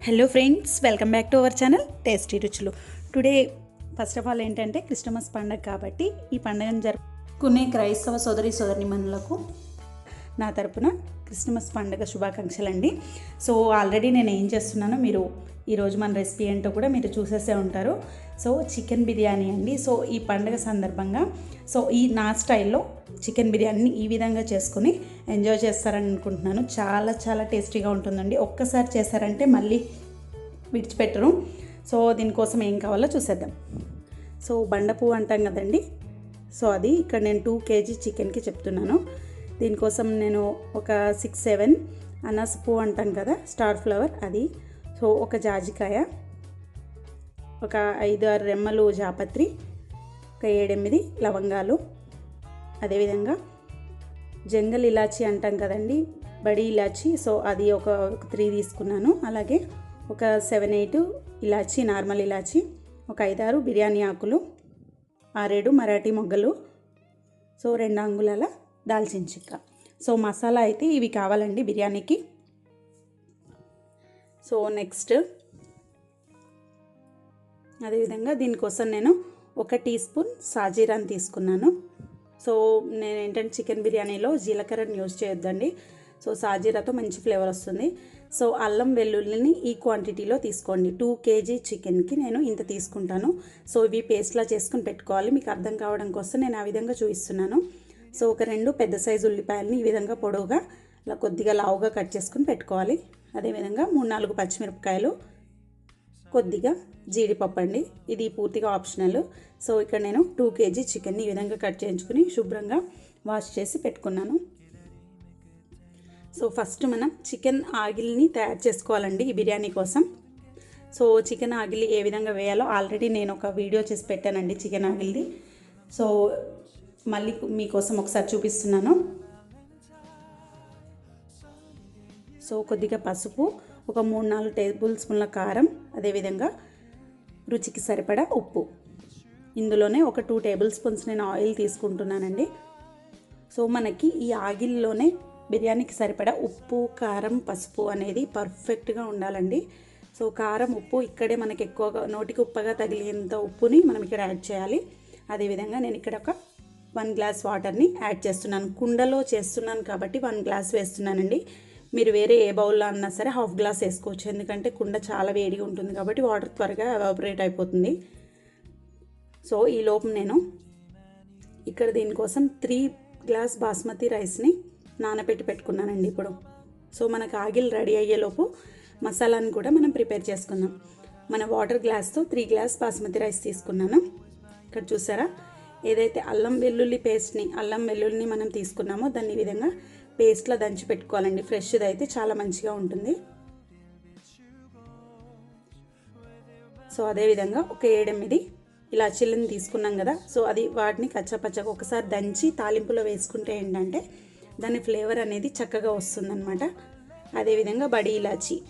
Hello friends welcome back to our channel tasty రుచులు today first of all ఏంటంటే Christmas పండగ కాబట్టి ఈ పండుగను జరుపుకునే క్రైస్తవ సోదరి సోదరిమణులకు నా తరపున క్రిస్మస్ పండుగ శుభాకాంక్షలు అండి సో ఆల్రెడీ నేను ఏం చేస్తున్నానో మీరు ఈరోజు మన రెసిపీ ఏంటో కూడా మీరు చూసేసే ఉంటారు. సో చికెన్ బిర్యానీ అండి. సో ఈ పండుగ సందర్భంగా సో ఈ నా స్టైల్లో చికెన్ బిర్యానీని ఈ విధంగా చేసుకుని ఎంజాయ్ చేస్తారని అనుకుంటున్నాను. చాలా చాలా టేస్టీగా ఉంటుందండి. ఒక్కసారి చేశారంటే మళ్ళీ విడిచిపెట్టరు. సో దీనికోసం ఏం కావాలో చూసేద్దాం. సో బండ పువ్వు అంటాం కదండి. సో అది ఇక్కడ నేను టూ కేజీ చికెన్కి చెప్తున్నాను. దీనికోసం నేను ఒక సిక్స్ సెవెన్ అనాస పువ్వు అంటాం కదా స్టార్ ఫ్లవర్ అది. సో ఒక జాజికాయ ఒక ఐదు ఆరు రెమ్మలు జాపత్రి ఒక ఏడెనిమిది లవంగాలు. అదేవిధంగా జంగల్ ఇలాచి అంటాం కదండి బడి ఇలాచి. సో అది ఒక త్రీ తీసుకున్నాను. అలాగే ఒక సెవెన్ ఎయిట్ ఇలాచి నార్మల్ ఇలాచి ఒక ఐదారు బిర్యానీ ఆకులు ఆరేడు మరాఠీ మొగ్గలు. సో రెండు అంగుళాల దాల్చిన చెక్క. సో మసాలా అయితే ఇవి కావాలండి బిర్యానీకి. సో నెక్స్ట్ అదేవిధంగా దీనికోసం నేను ఒక టీ స్పూన్ సాజీరాని తీసుకున్నాను. సో నేను ఏంటంటే చికెన్ బిర్యానీలో జీలకర్రని యూజ్ చేయొద్దండి. సో సాజీరాతో మంచి ఫ్లేవర్ వస్తుంది. సో అల్లం వెల్లుల్లిని ఈ క్వాంటిటీలో తీసుకోండి. టూ కేజీ చికెన్కి నేను ఇంత తీసుకుంటాను. సో ఇవి పేస్ట్లా చేసుకుని పెట్టుకోవాలి. మీకు అర్థం కావడం కోసం నేను ఆ విధంగా చూపిస్తున్నాను. సో ఒక రెండు పెద్ద సైజు ఉల్లిపాయలని ఈ విధంగా పొడవుగా ఇలా కొద్దిగా లావుగా కట్ చేసుకుని పెట్టుకోవాలి. అదేవిధంగా మూడు నాలుగు పచ్చిమిరపకాయలు కొద్దిగా జీడిపప్పు అండి. ఇది పూర్తిగా ఆప్షనల్. సో ఇక్కడ నేను టూ కేజీ చికెన్ని ఈ విధంగా కట్ చేయించుకుని శుభ్రంగా వాష్ చేసి పెట్టుకున్నాను. సో ఫస్ట్ మనం చికెన్ ఆగిల్ని తయారు చేసుకోవాలండి ఈ బిర్యానీ కోసం. సో చికెన్ ఆగిలి ఏ విధంగా వేయాలో ఆల్రెడీ నేను ఒక వీడియో చేసి పెట్టానండి చికెన్ ఆగిల్ది. సో మళ్ళీ మీకోసం ఒకసారి చూపిస్తున్నాను. సో కొద్దిగా పసుపు ఒక మూడు నాలుగు టేబుల్ స్పూన్ల కారం అదేవిధంగా రుచికి సరిపడా ఉప్పు. ఇందులోనే ఒక టూ టేబుల్ స్పూన్స్ నేను ఆయిల్ తీసుకుంటున్నానండి. సో మనకి ఈ ఆగిల్లోనే బిర్యానీకి సరిపడా ఉప్పు కారం పసుపు అనేది పర్ఫెక్ట్గా ఉండాలండి. సో కారం ఉప్పు ఇక్కడే మనకి ఎక్కువగా నోటికి ఉప్పగా తగిలేంత ఉప్పుని మనం ఇక్కడ యాడ్ చేయాలి. అదేవిధంగా నేను ఇక్కడ ఒక వన్ గ్లాస్ వాటర్ని యాడ్ చేస్తున్నాను. కుండలో చేస్తున్నాను కాబట్టి వన్ గ్లాస్ వేస్తున్నానండి. మీరు వేరే ఏ బౌల్లో అన్నా సరే హాఫ్ గ్లాస్ వేసుకోవచ్చు. ఎందుకంటే కుండ చాలా వేడిగా ఉంటుంది కాబట్టి వాటర్ త్వరగా ఎవాపరేట్ అయిపోతుంది. సో ఈ లోపు నేను ఇక్కడ దీనికోసం త్రీ గ్లాస్ బాస్మతి రైస్ని నానబెట్టి పెట్టుకున్నానండి ఇప్పుడు. సో మనకు ఆగిల్ రెడీ అయ్యేలోపు మసాలాని కూడా మనం ప్రిపేర్ చేసుకుందాం. మన వాటర్ గ్లాస్తో త్రీ గ్లాస్ బాస్మతి రైస్ తీసుకున్నాను. ఇక్కడ చూసారా? ఏదైతే అల్లం వెల్లుల్లి పేస్ట్ని అల్లం వెల్లుల్లిని మనం తీసుకున్నామో దాన్ని ఈ విధంగా పేస్ట్లో దంచి పెట్టుకోవాలండి. ఫ్రెష్ది అయితే చాలా మంచిగా ఉంటుంది. సో అదేవిధంగా ఒక ఏడెనిమిది ఇలా చిల్లిని తీసుకున్నాం కదా సో అది వాటిని కచ్చపచ్చగా ఒకసారి దంచి తాలింపులో వేసుకుంటే ఏంటంటే దాని ఫ్లేవర్ అనేది చక్కగా వస్తుందన్నమాట. అదేవిధంగా బడి ఇలాచి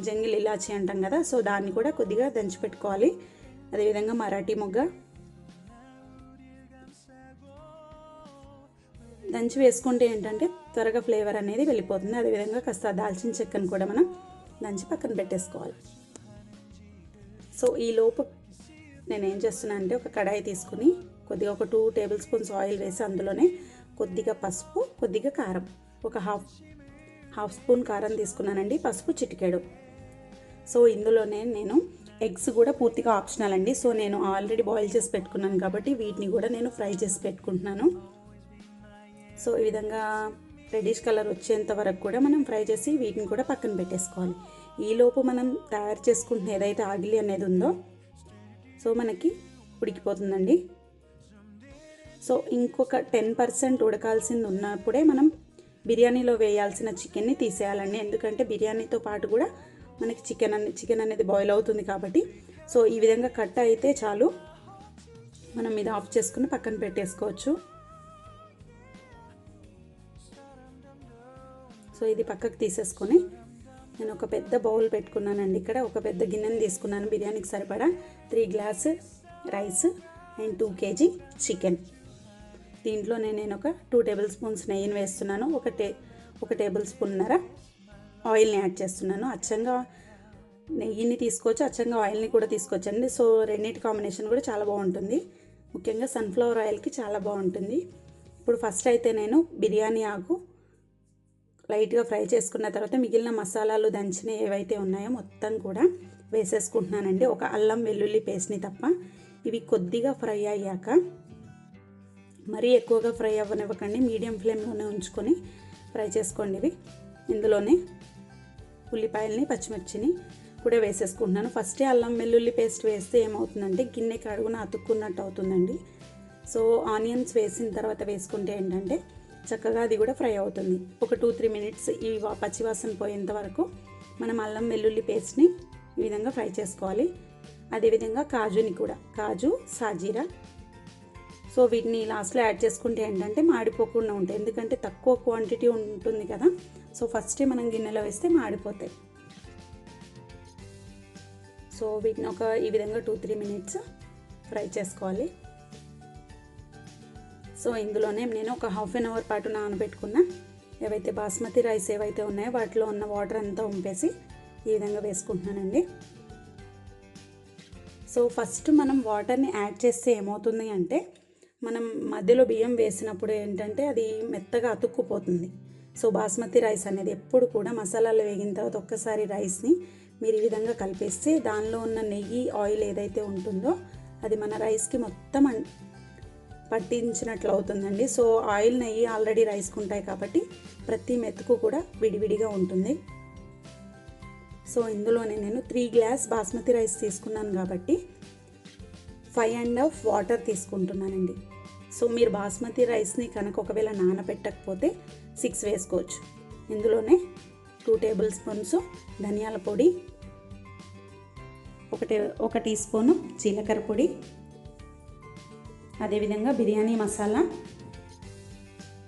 జంగిల్ ఇలాచి అంటాం కదా సో దాన్ని కూడా కొద్దిగా దంచి పెట్టుకోవాలి. అదేవిధంగా మరాఠీ మొగ్గ దంచి వేసుకుంటే ఏంటంటే త్వరగా ఫ్లేవర్ అనేది వెళ్ళిపోతుంది. అదేవిధంగా కాస్త దాల్చిన చెక్కను కూడా మనం దంచి పక్కన పెట్టేసుకోవాలి. సో ఈ లోపు నేను ఏం చేస్తున్నా అంటే ఒక కడాయి తీసుకుని కొద్దిగా ఒక టూ టేబుల్ స్పూన్స్ ఆయిల్ వేసి అందులోనే కొద్దిగా పసుపు కొద్దిగా కారం. ఒక హాఫ్ హాఫ్ స్పూన్ కారం తీసుకున్నానండి. పసుపు చిటికెడు. సో ఇందులోనే నేను ఎగ్స్ కూడా పూర్తిగా ఆప్షనల్ అండి. సో నేను ఆల్రెడీ బాయిల్ చేసి పెట్టుకున్నాను కాబట్టి వీటిని కూడా నేను ఫ్రై చేసి పెట్టుకుంటున్నాను. సో ఈ విధంగా రెడ్డిష్ కలర్ వచ్చేంత వరకు కూడా మనం ఫ్రై చేసి వీటిని కూడా పక్కన పెట్టేసుకోవాలి. ఈలోపు మనం తయారు చేసుకుంటున్న ఏదైతే ఆగిలి అనేది ఉందో సో మనకి ఉడికిపోతుందండి. సో ఇంకొక టెన్ పర్సెంట్ ఉడకాల్సింది ఉన్నప్పుడే మనం బిర్యానీలో వేయాల్సిన చికెన్ని తీసేయాలండి. ఎందుకంటే బిర్యానీతో పాటు కూడా మనకి చికెన్ అనే చికెన్ అనేది బాయిల్ అవుతుంది కాబట్టి. సో ఈ విధంగా కట్ అయితే చాలు. మనం ఇది ఆఫ్ చేసుకుని పక్కన పెట్టేసుకోవచ్చు. సో ఇది పక్కకు తీసేసుకొని నేను ఒక పెద్ద బౌల్ పెట్టుకున్నానండి ఇక్కడ. ఒక పెద్ద గిన్నెని తీసుకున్నాను. బిర్యానీకి సరిపడా three glass rice and two KG chicken. దీంట్లో నేను ఒక టూ టేబుల్ స్పూన్స్ నెయ్యిని వేస్తున్నాను. ఒక టే ఒక టేబుల్ స్పూన్నర ఆయిల్ని యాడ్ చేస్తున్నాను. అచ్చంగా నెయ్యిని తీసుకోవచ్చు. అచ్చంగా ఆయిల్ని కూడా తీసుకోవచ్చండి. సో రెండింటి కాంబినేషన్ కూడా చాలా బాగుంటుంది. ముఖ్యంగా సన్ఫ్లవర్ ఆయిల్కి చాలా బాగుంటుంది. ఇప్పుడు ఫస్ట్ అయితే నేను బిర్యానీ ఆకు లైట్గా ఫ్రై చేసుకున్న తర్వాత మిగిలిన మసాలాలు దంచిన ఏవైతే ఉన్నాయో మొత్తం కూడా వేసేసుకుంటున్నానండి. ఒక అల్లం వెల్లుల్లి పేస్ట్ని తప్ప ఇవి కొద్దిగా ఫ్రై అయ్యాక మరీ ఎక్కువగా ఫ్రై అవ్వనివ్వకండి. మీడియం ఫ్లేమ్లోనే ఉంచుకొని ఫ్రై చేసుకోండి ఇవి. ఇందులోనే ఉల్లిపాయలని పచ్చిమిర్చిని కూడా వేసేసుకుంటున్నాను. ఫస్టే అల్లం వెల్లుల్లి పేస్ట్ వేస్తే ఏమవుతుందంటే గిన్నెకి అడుగున అతుక్కున్నట్టు అవుతుందండి. సో ఆనియన్స్ వేసిన తర్వాత వేసుకుంటే ఏంటంటే చక్కగా అది కూడా ఫ్రై అవుతుంది. ఒక టూ త్రీ మినిట్స్ ఈ వా- పచ్చివాసన పోయేంత వరకు మనం అల్లం వెల్లుల్లి పేస్ట్ని ఈ విధంగా ఫ్రై చేసుకోవాలి. అదేవిధంగా కాజుని కూడా. కాజు సాజీరా. సో వీటిని లాస్ట్లో యాడ్ చేసుకుంటే ఏంటంటే మాడిపోకుండా ఉంటాయి. ఎందుకంటే తక్కువ క్వాంటిటీ ఉంటుంది కదా. సో ఫస్టే మనం గిన్నెలో వేస్తే మాడిపోతాయి. సో వీటిని ఒక ఈ విధంగా టూ త్రీ మినిట్స్ ఫ్రై చేసుకోవాలి. సో ఇందులోనే నేను ఒక హాఫ్ అన్ అవర్ పాటు నానబెట్టుకున్న ఏవైతే బాస్మతి రైస్ ఏవైతే ఉన్నాయో వాటిలో ఉన్న వాటర్ అంతా ఉంపేసి ఈ విధంగా వేసుకుంటున్నానండి. సో ఫస్ట్ మనం వాటర్ని యాడ్ చేస్తే ఏమవుతుంది అంటే మనం మధ్యలో బియ్యం వేసినప్పుడు ఏంటంటే అది మెత్తగా అతుక్కుపోతుంది. సో బాస్మతి రైస్ అనేది ఎప్పుడు కూడా మసాలాలు వేగిన తర్వాత ఒక్కసారి రైస్ని మీరు ఈ విధంగా కలిపేస్తే దానిలో ఉన్న నెయ్యి ఆయిల్ ఏదైతే ఉంటుందో అది మన రైస్కి మొత్తం అన్- పట్టించినట్లు అవుతుందండి సో ఆయిల్ నెయ్యి ఆల్రెడీ రైస్కి ఉంటాయి కాబట్టి ప్రతి మెతుకు కూడా విడివిడిగా ఉంటుంది. సో ఇందులోనే నేను త్రీ గ్లాస్ బాస్మతి రైస్ తీసుకున్నాను కాబట్టి ఫైవ్ అండ్ హాఫ్ వాటర్ తీసుకుంటున్నానండి. సో మీరు బాస్మతి రైస్ని కనుక ఒకవేళ నానబెట్టకపోతే సిక్స్ వేసుకోవచ్చు. ఇందులోనే టూ టేబుల్ స్పూన్స్ ధనియాల పొడి ఒకటి ఒక టీ స్పూను జీలకర్ర పొడి అదేవిధంగా బిర్యానీ మసాలా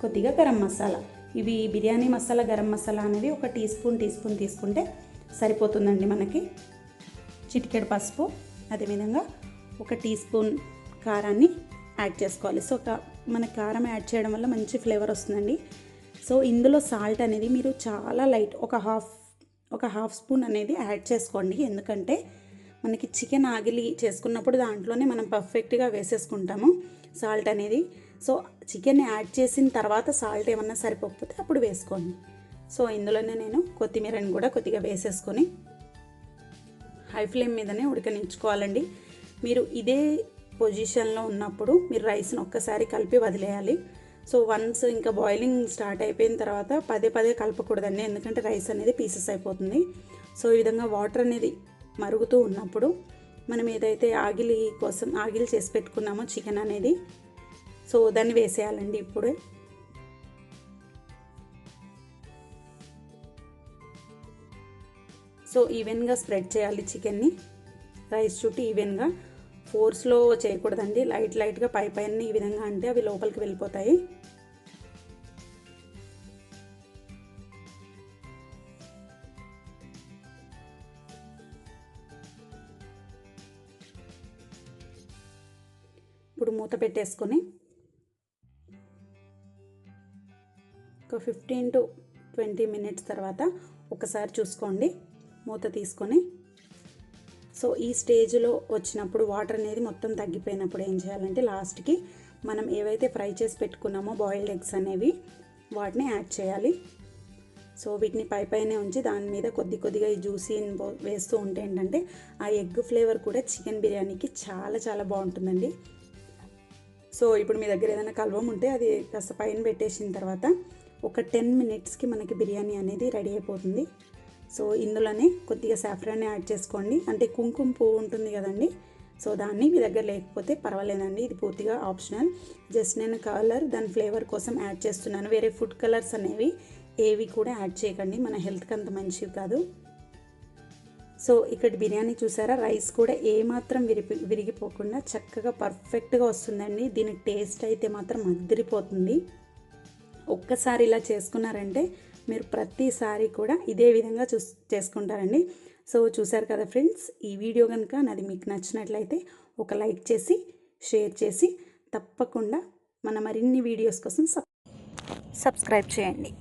కొద్దిగా గరం మసాలా. ఇవి బిర్యానీ మసాలా గరం మసాలా అనేది ఒక టీ స్పూన్ టీ స్పూన్ తీసుకుంటే సరిపోతుందండి మనకి. చిటికెడు పసుపు అదేవిధంగా ఒక టీ స్పూన్ కారాన్ని యాడ్ చేసుకోవాలి. సో ఒక మన కారం యాడ్ చేయడం వల్ల మంచి ఫ్లేవర్ వస్తుందండి. సో ఇందులో సాల్ట్ అనేది మీరు చాలా లైట్ ఒక హాఫ్ ఒక హాఫ్ స్పూన్ అనేది యాడ్ చేసుకోండి. ఎందుకంటే మనకి చికెన్ ఆగిలి చేసుకున్నప్పుడు దాంట్లోనే మనం పర్ఫెక్ట్గా వేసేసుకుంటాము. సాల్ట్ అనేది. సో చికెన్ యాడ్ చేసిన తర్వాత సాల్ట్ ఏమన్నా సరిపోకపోతే అప్పుడు వేసుకోండి. సో ఇందులోనే నేను కొత్తిమీరని కూడా కొద్దిగా వేసేసుకొని హై ఫ్లేమ్ మీదనే ఉడకనించుకోవాలండి మీరు ఇదే పొజిషన్లో ఉన్నప్పుడు మీరు రైస్ని ఒక్కసారి కలిపి వదిలేయాలి. సో వన్స్ ఇంకా బాయిలింగ్ స్టార్ట్ అయిపోయిన తర్వాత పదే పదే కలపకూడదండి. ఎందుకంటే రైస్ అనేది పీసెస్ అయిపోతుంది. సో ఈ విధంగా వాటర్ అనేది మరుగుతూ ఉన్నప్పుడు మనం ఏదైతే ఆగిలి కోసం ఆగిలి చేసి పెట్టుకున్నామో చికెన్ అనేది సో దాన్ని వేసేయాలండి ఇప్పుడే. సో ఈవెన్గా స్ప్రెడ్ చేయాలి చికెన్ని. రైస్ చుట్టూ ఈవెన్గా ఫోర్స్లో చేయకూడదండి. లైట్ లైట్గా పై పైన ఈ విధంగా అంటే అవి లోపలికి వెళ్ళిపోతాయి. ఇప్పుడు మూత పెట్టేసుకొని ఒక ఫిఫ్టీన్ టు ట్వంటీ మినిట్స్ తర్వాత ఒకసారి చూసుకోండి. మూత తీసుకొని. సో ఈ స్టేజ్లో వచ్చినప్పుడు వాటర్ అనేది మొత్తం తగ్గిపోయినప్పుడు ఏం చేయాలంటే లాస్ట్కి మనం ఏవైతే ఫ్రై చేసి పెట్టుకున్నామో బాయిల్డ్ ఎగ్స్ అనేవి వాటిని యాడ్ చేయాలి. సో వీటిని పై పైనే ఉంచి దాని మీద కొద్ది కొద్దిగా ఈ జ్యూసీ వేస్తూ ఉంటే ఏంటంటే ఆ ఎగ్ ఫ్లేవర్ కూడా చికెన్ బిర్యానీకి చాలా చాలా బాగుంటుందండి. సో ఇప్పుడు మీ దగ్గర ఏదైనా కల్వం ఉంటే అది కాస్త పైన పెట్టేసిన తర్వాత ఒక టెన్ మినిట్స్కి మనకి బిర్యానీ అనేది రెడీ అయిపోతుంది. సో ఇందులోనే కొద్దిగా సాఫ్రాన్ యాడ్ చేసుకోండి. అంటే కుంకుమ పువ్వు ఉంటుంది కదండి. సో దాన్ని మీ దగ్గర లేకపోతే పర్వాలేదండి. ఇది పూర్తిగా ఆప్షనల్. జస్ట్ నేను కలర్ దాని ఫ్లేవర్ కోసం యాడ్ చేస్తున్నాను. వేరే ఫుడ్ కలర్స్ అనేవి ఏవి కూడా యాడ్ చేయకండి. మన హెల్త్కి అంత మంచివి కాదు. సో ఇక్కడ బిర్యానీ చూసారా? రైస్ కూడా ఏమాత్రం విరిపి విరిగిపోకుండా చక్కగా పర్ఫెక్ట్గా వస్తుందండి. దీని టేస్ట్ అయితే మాత్రం అద్దరిపోతుంది ఒక్కసారి ఇలా చేసుకున్నారంటే మీరు ప్రతిసారి కూడా ఇదే విధంగా చూ చేసుకుంటారండి. సో చూసారు కదా ఫ్రెండ్స్ ఈ వీడియో కనుక నాది మీకు నచ్చినట్లయితే ఒక లైక్ చేసి షేర్ చేసి తప్పకుండా మన మరిన్ని వీడియోస్ కోసం సబ్ సబ్స్క్రైబ్ చేయండి.